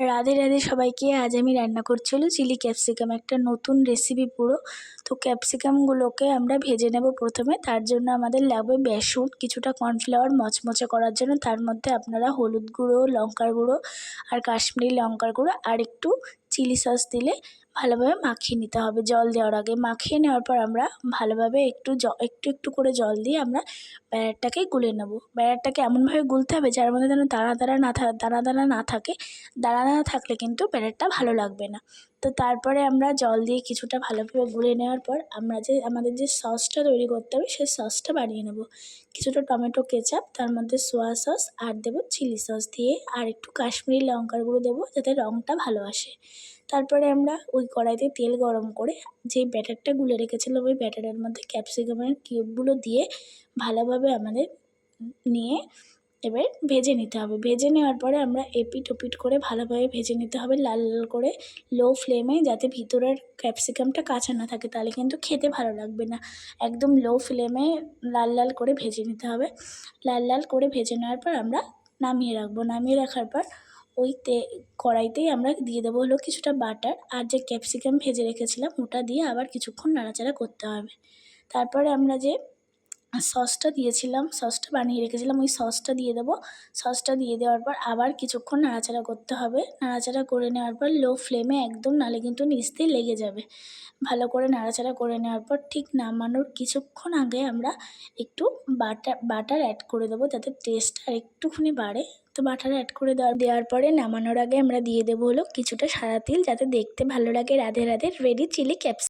রাধে রাধে সবাইকে। আজ আমি রান্না করছি হলো চিলি ক্যাপসিকাম, একটা নতুন রেসিপি পুরো। তো ক্যাপসিকামগুলোকে আমরা ভেজে নেব প্রথমে। তার জন্য আমাদের লাগবে বেসন, কিছুটা কর্নফ্লাওয়ার মচমচে করার জন্য। তার মধ্যে আপনারা হলুদ গুঁড়ো, লঙ্কার গুঁড়ো আর কাশ্মীরি লঙ্কার গুঁড়ো আর একটু চিলি সস দিলে ভালোভাবে মাখিয়ে নিতে হবে জল দেওয়ার আগে। মাখিয়ে নেওয়ার পর আমরা ভালোভাবে একটু একটু একটু করে জল দিয়ে আমরা ব্যাটারটাকে গুলে নেব। ব্যাটারটাকে এমনভাবে গুলতে হবে যার মধ্যে যেন দানা দানা না থা, দানা দানা না থাকে। দানা দানা থাকলে কিন্তু ব্যাটারটা ভালো লাগবে না। তো তারপরে আমরা জল দিয়ে কিছুটা ভালোভাবে গুলে নেওয়ার পর আমরা যে, আমাদের যে সসটা তৈরি করতে হবে সেই সসটা বানিয়ে নেব। কিছুটা টমেটো কেচাপ, তার মধ্যে সোয়া সস আর দেবো চিলি সস দিয়ে। আর একটু কাশ্মীরি লঙ্কার গুঁড়ো দেবো যাতে রঙটা ভালো আসে। তারপরে আমরা ওই কড়াইতে তেল গরম করে যে ব্যাটারটা গুলে রেখেছিলাম, ওই ব্যাটারের মধ্যে ক্যাপসিকামের কিউবগুলো দিয়ে ভালোভাবে আমাদের নিয়ে এবার ভেজে নিতে হবে। ভেজে নেওয়ার পরে আমরা এপিট ওপিট করে ভালোভাবে ভেজে নিতে হবে লাল লাল করে লো ফ্লেমে যাতে ভিতরের ক্যাপসিকামটা কাঁচা না থাকে, তাহলে কিন্তু খেতে ভালো লাগবে না। একদম লো ফ্লেমে লাল লাল করে ভেজে নিতে হবে। লাল লাল করে ভেজে নেওয়ার পর আমরা নামিয়ে রাখব। নামিয়ে রাখার পর ওই তে, কড়াইতেই আমরা দিয়ে দেবো হলো কিছুটা বাটার আর যে ক্যাপসিকাম ভেজে রেখেছিলাম ওটা দিয়ে আবার কিছুক্ষণ নাড়াচাড়া করতে হবে। তারপরে আমরা যে সসটা দিয়েছিলাম, সসটা বানিয়ে রেখেছিলাম, ওই সসটা দিয়ে দেবো। সসটা দিয়ে দেওয়ার পর আবার কিছুক্ষণ নাড়াচাড়া করতে হবে। নাড়াচাড়া করে নেওয়ার পর লো ফ্লেমে একদম, নালে কিন্তু নিচতে লেগে যাবে। ভালো করে নাড়াচাড়া করে নেওয়ার পর ঠিক নামানোর কিছুক্ষণ আগে আমরা একটু বাটার বাটার অ্যাড করে দেবো যাতে টেস্টটা আর একটুখানি বাড়ে। তো বাটার অ্যাড করে দেওয়ার দেওয়ার পরে নামানোর আগে আমরা দিয়ে দেবো হলো কিছুটা সাদা তিল, যাতে দেখতে ভালো লাগে। Radhe Radhe ready chilli capsicum